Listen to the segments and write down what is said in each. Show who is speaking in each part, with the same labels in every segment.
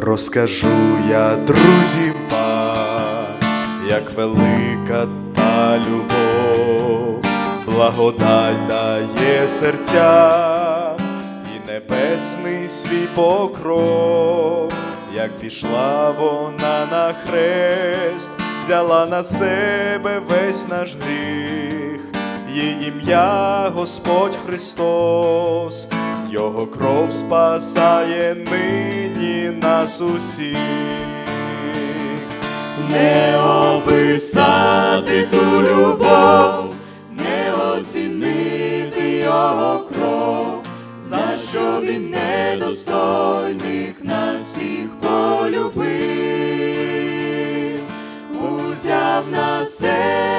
Speaker 1: Розкажу я друзів вам, як велика та любов, благодать дає серця і небесний свій покров, як пішла вона на хрест, взяла на себе весь наш гріх, її ім'я Господь Христос, Його кров спасає нині нас усіх.
Speaker 2: Не описати ту любов, не оцінити його кров, за що він недостойних нас всіх полюбив, узяв на себе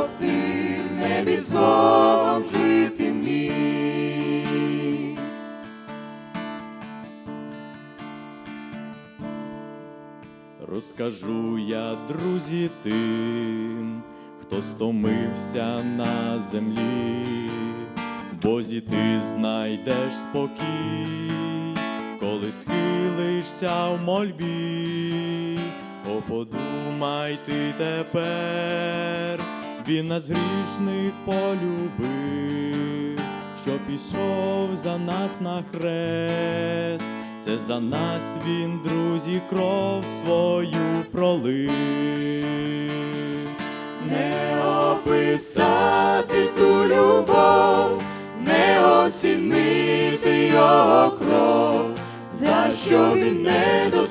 Speaker 2: щоб ти в небі з Богом жити міг.
Speaker 3: Розкажу я, друзі, тим, хто стомився на землі, Бозі ти знайдеш спокій, коли схилишся в мольбі, О, подумай ти тепер, він нас грішних полюбив, що пішов за нас на хрест. Це за нас він, друзі, кров свою пролив.
Speaker 2: Не описати ту любов, не оцінити його кров, за що він не недостойних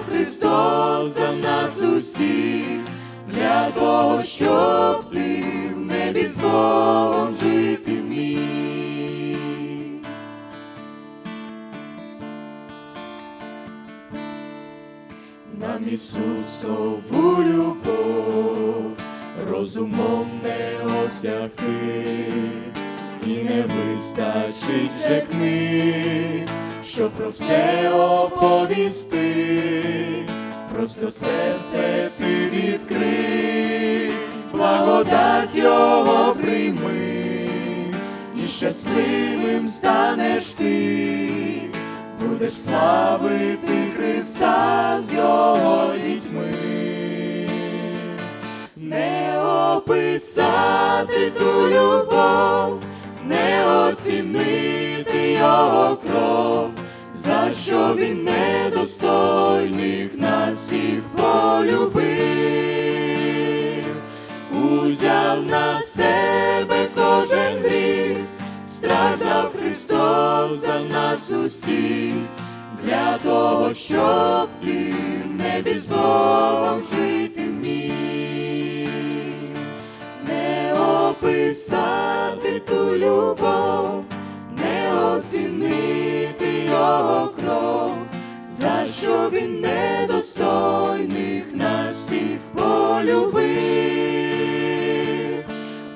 Speaker 2: Христос за нас усіх, для того, щоб ти в небі з Богом жити міг. Нам Ісусову любов розумом не осягти, і не вистачить вже книг, щоб про все оповісти, просто серце ти відкрий, благодать Його прийми, і щасливим станеш ти. Будеш славити Христа з його дітьми, не описати ту любов, не його кров, за що він недостойних нас всіх полюбив, узяв на себе кожен гріх страждав Христос за нас усіх, для того, щоб ти в Богом жити недостойних нас всіх полюбив.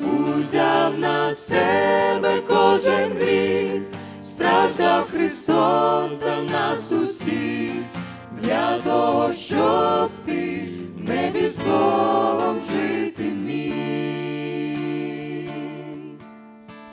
Speaker 2: Узяв на себе кожен гріх, страждав Христос